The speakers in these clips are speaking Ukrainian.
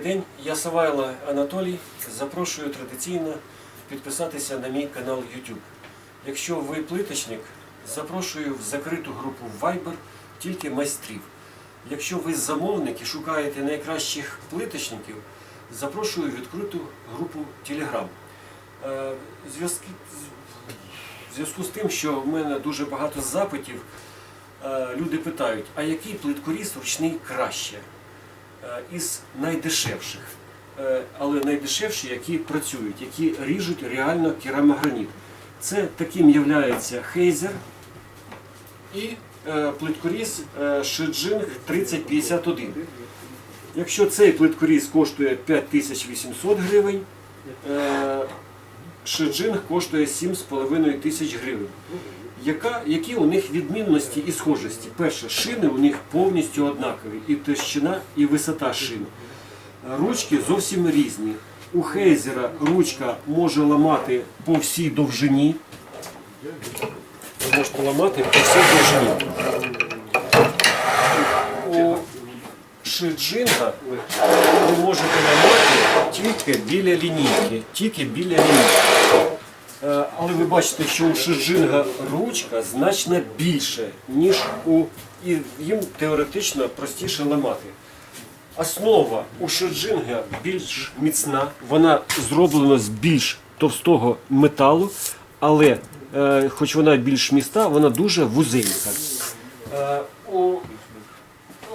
день, я Савайло Анатолій. Запрошую традиційно підписатися на мій канал YouTube. Якщо ви плиточник, запрошую в закриту групу Viber тільки майстрів. Якщо ви замовник і шукаєте найкращих плиточників, запрошую в відкриту групу Telegram. Е, в зв'язку з тим, що в мене дуже багато запитів, е, люди питають, а який плиткоріз ручний краще? Е, із найдешевших, Е, але найдешевші, які працюють, які ріжуть реально керамограніт. Це таким являється Хейзер і е, плиткоріз Шиджинг 3051. Якщо цей плиткоріз коштує 5800 гривень, Шиджинг коштує 7,5 тисяч гривень. Яка, які у них відмінності і схожості? Перше, шини у них повністю однакові, і товщина, і висота шин. Ручки зовсім різні. У Хейзера ручка може ламати по всій довжині. Можете ламати по всій довжині. У Шиджинга ви можете ламати тільки біля лінійки. Тільки біля лінійки. Але ви бачите, що у Шиджинга ручка значно більше, ніж у і їм теоретично простіше ламати. Основа у Шиджинга більш міцна, вона зроблена з більш товстого металу, але е, хоч вона більш міста, вона дуже вузенька. Е, у,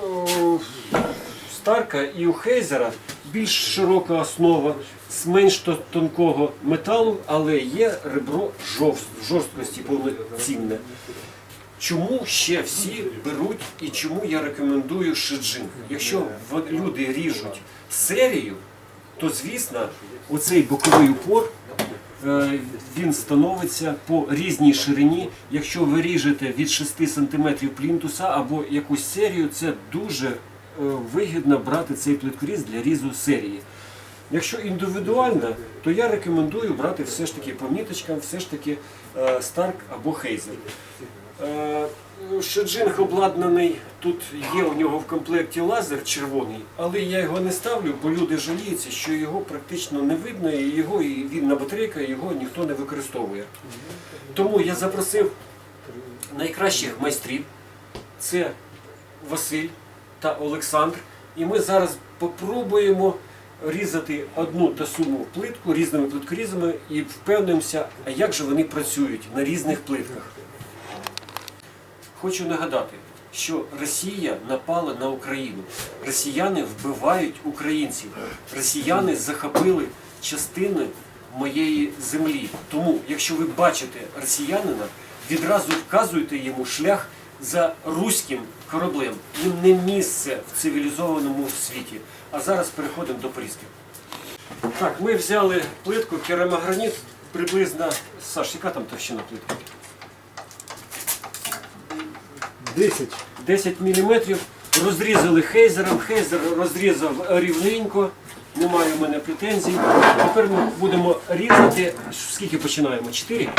у Старка і у Хейзера більш широка основа, з менш тонкого металу, але є ребро жорсткості повноцінне. Чому ще всі беруть і чому я рекомендую шиджинг? Якщо люди ріжуть серію, то звісно, оцей боковий упор е, він становиться по різній ширині. Якщо ви ріжете від 6 см плінтуса або якусь серію, це дуже вигідно брати цей плиткоріз для різу серії. Якщо індивідуально, то я рекомендую брати все ж таки по міточкам, все ж таки е, Старк або Хейзер. Е, Шеджинг обладнаний, тут є у нього в комплекті лазер червоний, але я його не ставлю, бо люди жаліються, що його практично не видно, і його і він на батарейка, його ніхто не використовує. Тому я запросив найкращих майстрів. Це Василь та Олександр. І ми зараз попробуємо різати одну та суму плитку різними плиткорізами і впевнимося, а як же вони працюють на різних плитках. Хочу нагадати, що Росія напала на Україну. Росіяни вбивають українців. Росіяни захопили частини моєї землі. Тому, якщо ви бачите росіянина, відразу вказуйте йому шлях за руським кораблем. Їм не місце в цивілізованому світі. А зараз переходимо до порізки. Так, ми взяли плитку керамограніт приблизно. Саш, яка там товщина плитки? 10. 10 мм, розрізали хейзером, хейзер розрізав рівненько, немає в мене претензій. Тепер ми будемо різати. Скільки починаємо? 4?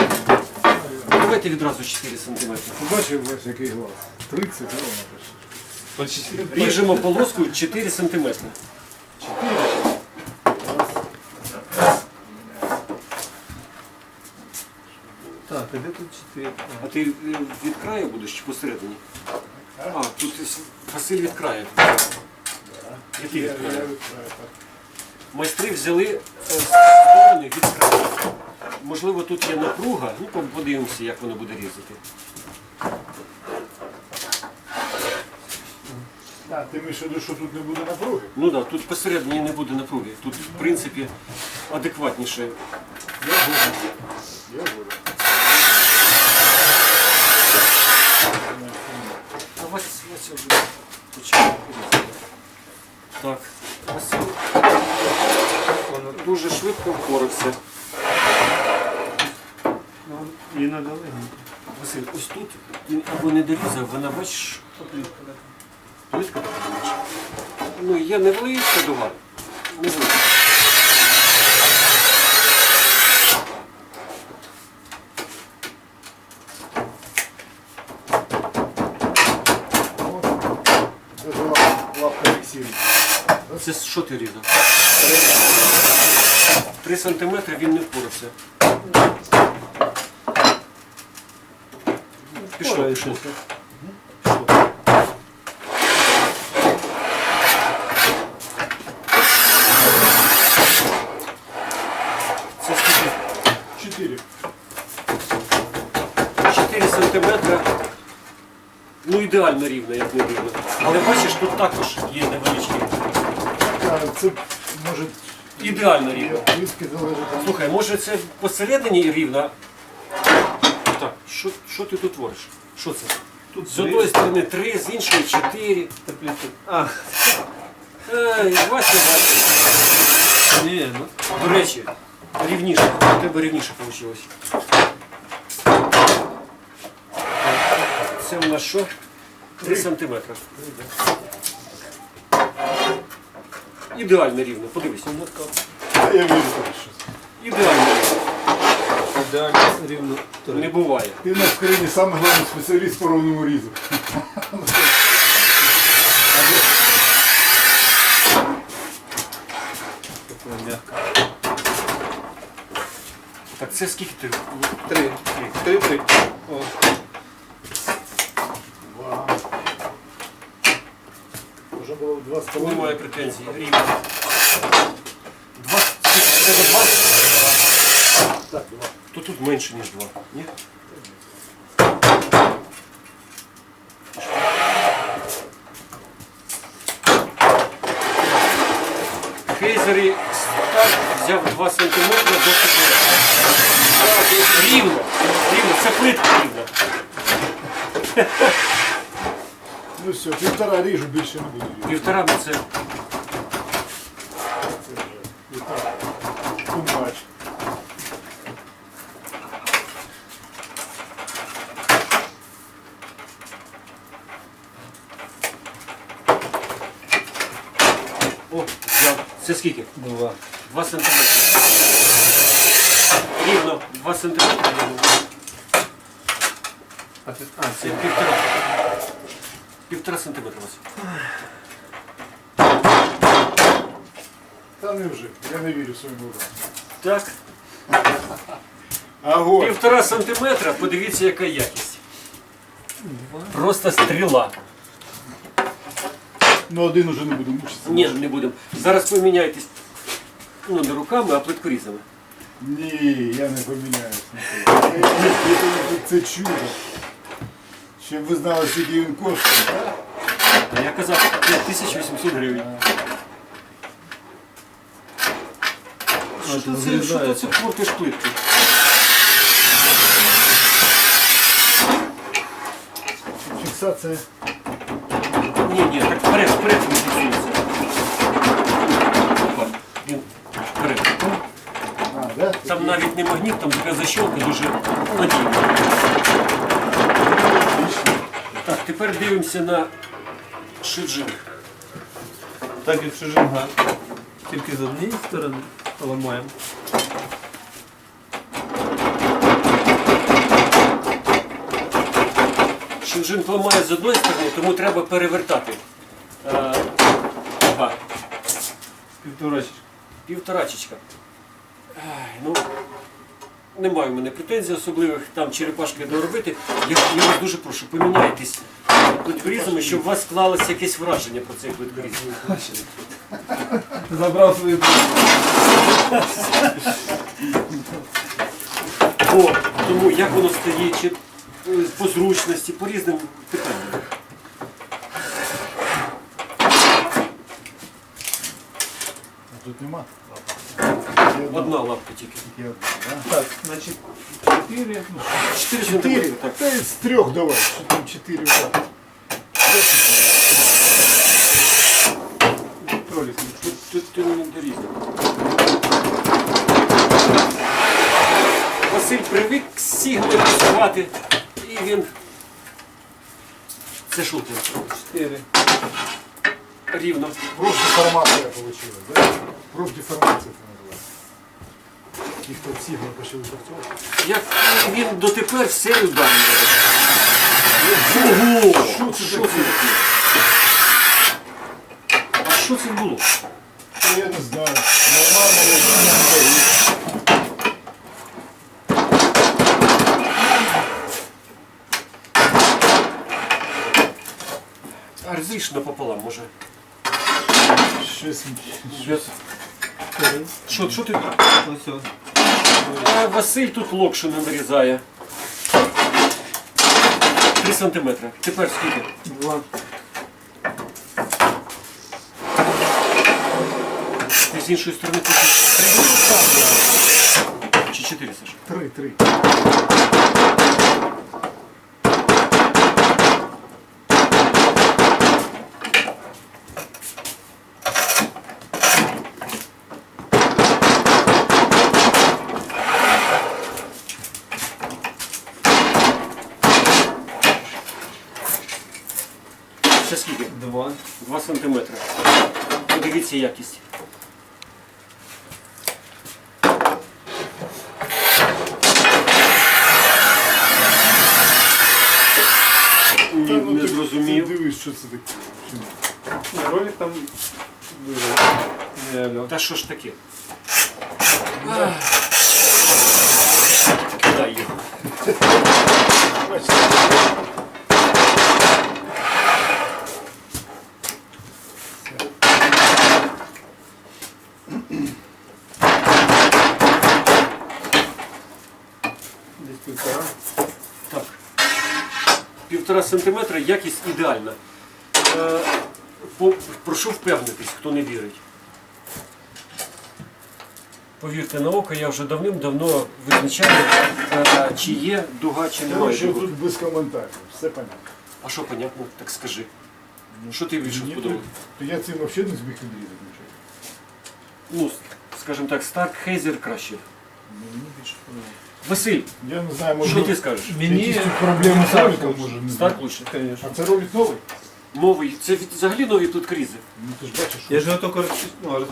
Давайте відразу 4 см. Побачив ваш який глаз? 30, да, вона. Ріжемо полоску 4 см. 4. Так, а де тут 4? А ти е, від краю будеш чи посередині? А, тут Василь від краю. Який від краю? Майстри взяли е, сторони від краю. Можливо, тут є напруга, ну подивимося, як воно буде різати. А, ти маєш в виду, що тут не буде напруги? Ну так, да, тут посередині не буде напруги. Тут, в принципі, адекватніше. Я буду. Я буду. А Вася, Вася вже почав. Так, Василь дуже швидко впорався. І надали. Василь, ось тут він або не дорізав, вона бачиш. Плитка така бачиш. Ну, є невеличка дуга. Невеличка. Це ж лапка Олексій. Це що ти різав? 3 см він не впорався. Пішов, пішов. Це скільки? Чотири. 4 сантиметри. Ну ідеально рівно, як не рівно. Але бачиш, тут також є невеличкий. А, Це може Ідеально рівно. різки залежить. Слухай, може це посередині рівно? Що, що ти тут твориш? Що це? Тут З одної сторони 3, з іншої 4. А, Ей, Вася, Вася. ні, ну. До речі, рівніше. У тебе рівніше вийшло. Це в нас що? 3 сантиметри. Ідеально рівно, подивись. Я вірю щось. Ідеально рівно. Ідеально рівно Не буває. Ти в нас в самий головний спеціаліст по ровному різу. Так це скільки ти? Три. Три, три. О, Вау. Вже було два з половиною. Немає претензій. Рівно. Два. скільки? В Тебе два? Так, два. То тут менше, ніж два. Ні? Хейзері старт взяв 2 см досить рівно. Рівно, це плитка рівна. Ну все, півтора ріжу більше не буду. Півтора на це. Це вже півтора. Тумбач. О, взяв. Це скільки? два. 2 сантиметри. Рівно, 2 сантиметри рівно. А, ти- а, Це це півтора. Півтора сантиметра. Вася. Та не вже. Я не вірю своїм рукам. Так. Огонь. Півтора сантиметра, подивіться, яка якість. Просто стріла. Ну один уже не буду мучитися. Ні, не будемо. Зараз поміняйтесь. Ну, не руками, а плиткорізами. Ні, я не поміняюсь. ніколи. Це чудо. Щоб ви знали, скільки він коштує. А я казав 5800 гривень. Що це це, що зрізається. це портиш плитки? Фіксація. Ні, ні, так вперед, вперед він фіксується. Вперед. Там навіть не магніт, там така защолка дуже надійна. Так, тепер дивимося на шиджинг. так як шижинга. Тільки з однієї сторони ламаємо. Шинжинг ламає з одної сторони, тому треба перевертати. Е, ага, Півторачечка. півторачечка. Ну, немає в мене претензій особливих, там черепашки доробити. Я, я вас дуже прошу, поміняйтесь плиткорізами, щоб у вас склалося якесь враження про цей плиткоріз. Забрав свої Бо тому як воно стає, чи по зручності, по різним питанням. А тут нема. лапки? Одна лапка тільки. Є одна, да? Так, значить, чотири. Ну, Чотири Чотири. сантиметри, так. Та й з трьох давай. Що там чотири? отак. кролик. Тут, тут ти мені дорізав. Василь привик сігною працювати, він. Це що ти? Чотири. Рівно. Профдеформація вийшла, да? Профдеформація це називається. Ті, хто всі ми почали працювати. Як він дотепер все ударно. Ого! Що це Що таке? це таке? А що це було? Я не знаю. Нормально, я не напополам, може. Щось Що, що ти? Ось ось. А, Василь тут локшу не нарізає. 3 сантиметри. Тепер скільки? Два. Ти з іншої сторони хочеш 3 Чи 4, Саша? три, три. Це скільки? Два. 2 сантиметри. Подивіться якість. Ні, ну, не зрозумів. Дивись, що це таке. Ролик там. Реально. Та що ж таке? Кидай його. Півтора сантиметра якість ідеальна. Е, прошу впевнитись, хто не вірить. Повірте на око, я вже давним-давно визначаю, е, чи є дуга, чи немає. Короче, тут без коментарів, все понятно. А що понятно, так скажи. Ну, що ти більше Ні, вподобав? то Я цим взагалі не зміг відрізати нічого. Ну, скажімо так, Старк Хейзер краще. Ну, мені більше подобається. Василь, Я не знаю, може що ти скажеш? Мені якісь тут проблеми з роликом, лучше. може, не Старк знаю. лучше. Конечно. А це ролик новий? Новий. Це взагалі нові тут крізи. Ну ти ж бачиш, що Я ж його тільки розпі... ну, ж-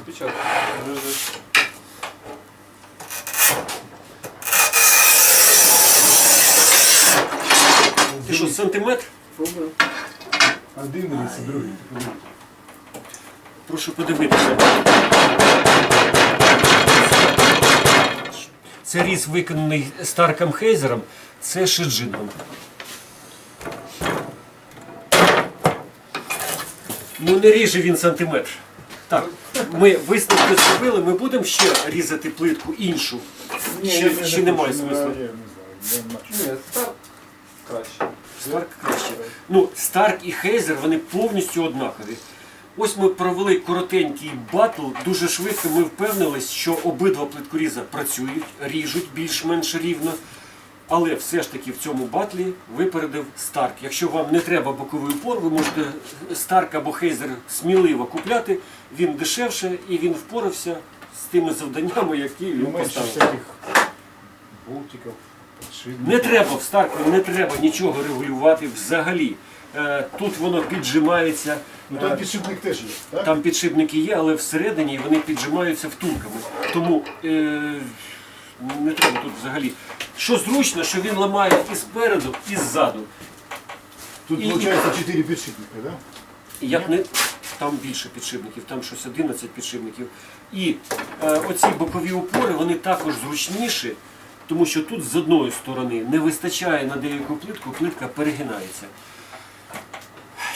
Ти що, сантиметр? Один і другий. Прошу подивитися. Це різ виконаний Старком Хейзером, це шиджингом. Ну не ріже він сантиметр. Так, ми висновки зробили, ми будемо ще різати плитку іншу. Ні, Чи, не чи немає хочу, смислу? Я не знаю, я не бачу. Ні, старт краще. Старк краще. Ну, Старк і Хейзер вони повністю однакові. Ось ми провели коротенький батл. Дуже швидко ми впевнились, що обидва плиткоріза працюють, ріжуть більш-менш рівно. Але все ж таки в цьому батлі випередив Старк. Якщо вам не треба боковий упор, ви можете Старк або Хейзер сміливо купляти. Він дешевше і він впорався з тими завданнями, які він поставив. болтиків, подшипників. Не треба в Старку, не треба нічого регулювати взагалі. Е, Тут воно піджимається. Ну Е, там підшипник теж є, так? Там підшипники є, але всередині вони піджимаються втулками. Тому е, не треба тут взагалі. Що зручно, що він ламає і спереду, і ззаду. Тут і- виходить 4 підшипника, так? Як не там більше підшипників, там щось 11 підшипників. І е, оці бокові опори вони також зручніші, тому що тут з одної сторони не вистачає на деяку плитку, плитка перегинається.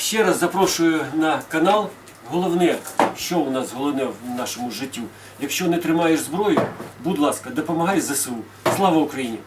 Ще раз запрошую на канал. Головне, що у нас головне в нашому житті. Якщо не тримаєш зброю, будь ласка, допомагай ЗСУ. Слава Україні!